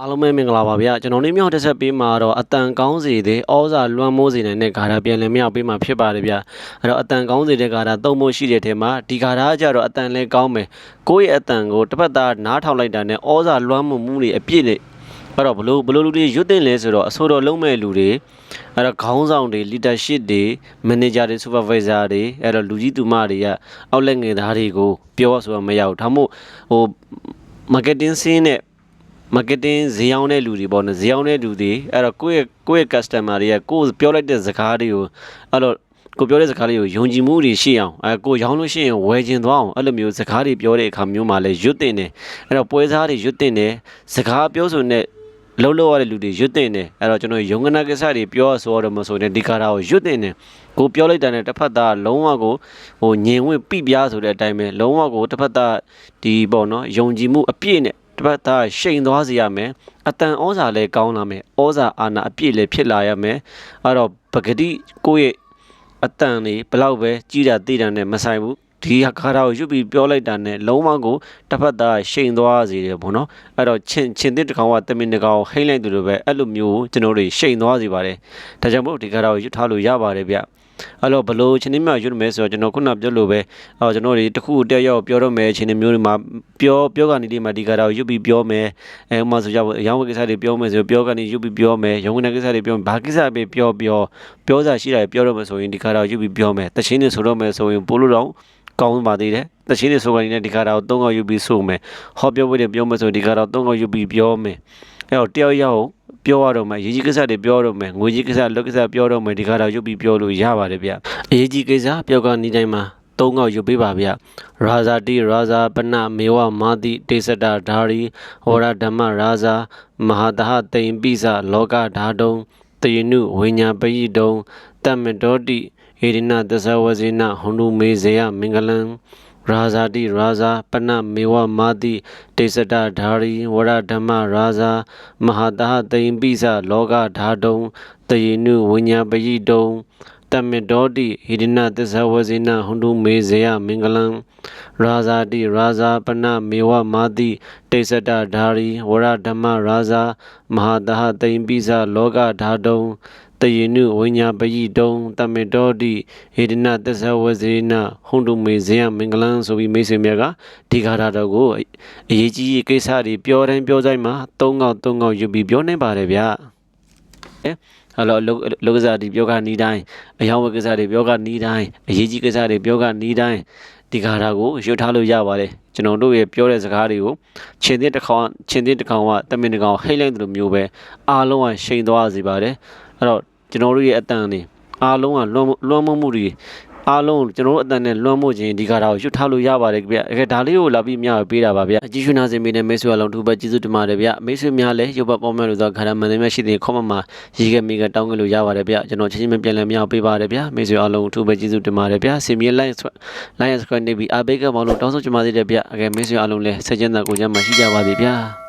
အားလုံးပဲမင်္ဂလာပါဗျာကျွန်တော်နေမြောက်တစ်ဆက်ပေးမှာတော့အတန်ကောင်းစီတဲ့ဩဇာလွှမ်းမိုးစေနိုင်တဲ့ဂါထာပြန်လည်မြောက်ပေးမှာဖြစ်ပါတယ်ဗျာအဲ့တော့အတန်ကောင်းစီတဲ့ဂါထာသုံးဖို့ရှိတဲ့ထဲမှာဒီဂါထာကကြတော့အတန်လည်းကောင်းမယ်ကိုယ့်ရဲ့အတန်ကိုတစ်ပတ်သားနားထောင်လိုက်တာနဲ့ဩဇာလွှမ်းမိုးမှုတွေအပြည့်နဲ့အဲ့တော့ဘလို့ဘလို့လူတွေရွတ်တင်လဲဆိုတော့အဆိုတော်လုံးမဲ့လူတွေအဲ့တော့ခေါင်းဆောင်တွေ leadership တွေ manager တွေ supervisor တွေအဲ့တော့လူကြီးသူမတွေကအောက်လက်ငယ်သားတွေကိုပြောဆိုတော့မရဘူးဒါမှမဟုတ်ဟို marketing scene နဲ့ marketing ဈေးအောင်တဲ့လူတွေပေါ့နော်ဈေးအောင်တဲ့လူတွေအဲ့တော့ကိုယ့်ရဲ့ကိုယ့်ရဲ့ customer တွေကကိုယ်ပြောလိုက်တဲ့စကားတွေကိုအဲ့တော့ကိုပြောတဲ့စကားလေးကိုယုံကြည်မှုတွေရှိအောင်အဲကိုရောင်းလို့ရှိရင်ဝယ်ကျင်သွားအောင်အဲ့လိုမျိုးစကားတွေပြောတဲ့အခါမျိုးမှာလည်းရွတ်တင်တယ်အဲ့တော့ပွဲစားတွေရွတ်တင်တယ်စကားပြောဆိုတဲ့လှုပ်လှုပ်ရတဲ့လူတွေရွတ်တင်တယ်အဲ့တော့ကျွန်တော်ယုံကနာကိစ္စတွေပြောဆိုရတော့မဆိုတဲ့ဒီကာရာကိုရွတ်တင်တယ်ကိုပြောလိုက်တဲ့နဲ့တစ်ဖက်သားလုံးဝကိုဟိုညင်ဝင်ပြပြဆိုတဲ့အတိုင်းပဲလုံးဝကိုတစ်ဖက်သားဒီပေါ့နော်ယုံကြည်မှုအပြည့်နဲ့ တစ်ဖက်သားရှိန်သွားစေရမယ်အတန်ဩဇာလည်းကောင်းလာမယ်ဩဇာအာဏာအပြည့်လည်းဖြစ်လာရမယ်အဲ့တော့ပဂတိကိုယ့်ရဲ့အတန်လေးဘလောက်ပဲကြီးတာတည်တာနဲ့မဆိုင်ဘူးဒီခါတော့ရွတ်ပြီးပြောလိုက်တာနဲ့လုံးဝကိုတစ်ဖက်သားရှိန်သွားစေတယ်ပေါ့နော်အဲ့တော့ချင်းချင်းတစ်တစ်ကောင်ကတမင်တစ်ကောင်ဟိမ့်လိုက်သူလိုပဲအဲ့လိုမျိုးကျွန်တော်တို့ရှိန်သွားစေပါတယ်ဒါကြောင့်မို့ဒီခါတော့ရွတ်ထားလို့ရပါတယ်ဗျ အဲ့တော့ဘလို့ချင်းနေမြရွတ်မယ်ဆိုတော့ကျွန်တော်ခုနပြောလို့ပဲအော်ကျွန်တော်တွေတခုတက်ရောက်ပြောတော့မယ်ချင်းနေမျိုးတွေမှာပြောပြောကနေဒီမှာဒီခါတော့ရွတ်ပြီးပြောမယ်အဲဥမာဆိုကြပါရောင်းဝယ်ကိစ္စတွေပြောမယ်ဆိုပြောကနေရွတ်ပြီးပြောမယ်ရုံးကနေကိစ္စတွေပြောဘာကိစ္စပဲပြောပြောပြောစားရှိတာပြောတော့မယ်ဆိုရင်ဒီခါတော့ရွတ်ပြီးပြောမယ်တချင်းနေဆိုတော့မယ်ဆိုရင်ပို့လို့တော့ကောင်းပါသေးတယ်တချင်းတွေဆိုကနေနဲ့ဒီခါတော့သုံးခေါက်ယူပြီးဆိုမယ်ဟောပြောဝဲတွေပြောမယ်ဆိုဒီခါတော့သုံးခေါက်ယူပြီးပြောမယ်အဲ့တော့တယောက်ယောက် ပြောရတော့မယ်ရေးကြီးကိစ္စတွေပြောတော့မယ်ငွေကြီးကိစ္စလက်ကိစ္စပြောတော့မယ်ဒီခါတော့ယူပြီးပြောလို့ရပါတယ်ဗျအရေးကြီးကိစ္စပြောကနေတိုင်းမှာသုံးခေါက်ယူပေးပါဗျရာဇာတိရာဇာပနမေဝမာတိတေစတာဓာရီဟောရဓမ္မရာဇာမဟာတဟတိန်ပိစလောကဓာတုံတယနုဝိညာပယိတုံတမ္မတောတိဟေရိနသဇဝဇေနဟွန်တုမေဇယမင်္ဂလံ ရာဇာတိရာဇာပနမေဝမာတိတေစတဓာရီဝရဓမ္မရာဇာမဟာတဟတိန်ပိစလောကဓာတုံတယေနုဝိညာပယိတုံတမေတောတိဟိရိနသစ္စာဝဇေနဟွန်တုမေဇယမင်္ဂလံရာဇာတိရာဇာပနမေဝမာတိတေစတဓာရီဝရဓမ္မရာဇာမဟာတဟတိန်ပိစလောကဓာတုံ တယေနုဝိညာပယိတုံတမေတောတိဟေဒနသစ္စာဝဇေနဟွန်တုမေဇယမင်္ဂလံဆိုပြီးမိတ်ဆွေများကဒီဃာတာတော်ကိုအရေးကြီးကိစ္စတွေပြောတိုင်းပြောတိုင်းမှာ၃កောက်၃កောက်ယူပြီးပြောနေပါတယ်ဗျာဟယ်လိုလောလောကစားတွေပြောကနီးတိုင်းအယောင်ဝကိစ္စတွေပြောကနီးတိုင်းအရေးကြီးကိစ္စတွေပြောကနီးတိုင်းဒီဃာတာကိုရွတ်ထားလို့ရပါတယ်ကျွန်တော်တို့ရဲ့ပြောတဲ့စကားတွေကိုခြင်တဲ့တစ်ခေါင်ခြင်တဲ့တစ်ခေါင်ကတမင်တစ်ခေါင်ဟိတ်လိုက်တယ်လို့မျိုးပဲအားလုံးကရှိန်သွားစေပါတယ် အဲ့တော့ကျွန်တော်တို့ရဲ့အတန်တွေအားလုံးကလွှမ်းလွှမ်းမိုးမှုတွေအားလုံးကျွန်တော်တို့အတန်နဲ့လွှမ်းမိုးခြင်းဒီကားတာကိုရွတ်ထားလို့ရပါတယ်ဗျအဲဒါလေးကိုလာပြီးမျှပေးတာပါဗျအကြည့်ရှုနာစင်မိတဲ့မိတ်ဆွေအလုံးထူပဲကျေးဇူးတင်ပါတယ်ဗျမိတ်ဆွေများလည်းရုပ်ပတ်ပေါ်မဲ့လို့ဆိုခါရမန်နေမရှိတဲ့ခေါမမှာရေးခဲ့မိကတောင်းခဲ့လို့ရပါတယ်ဗျကျွန်တော်ချင်းချင်းမပြန်လဲမျှပေးပါတယ်ဗျမိတ်ဆွေအလုံးထူပဲကျေးဇူးတင်ပါတယ်ဗျစင်မြေ line line subscribe နေပြီးအဘေကမောင်လို့တောင်းဆိုချင်ပါသေးတယ်ဗျအကယ်မိတ်ဆွေအလုံးလည်းဆက်ကျန်တာကိုကြမှာရှိကြပါသေးဗျ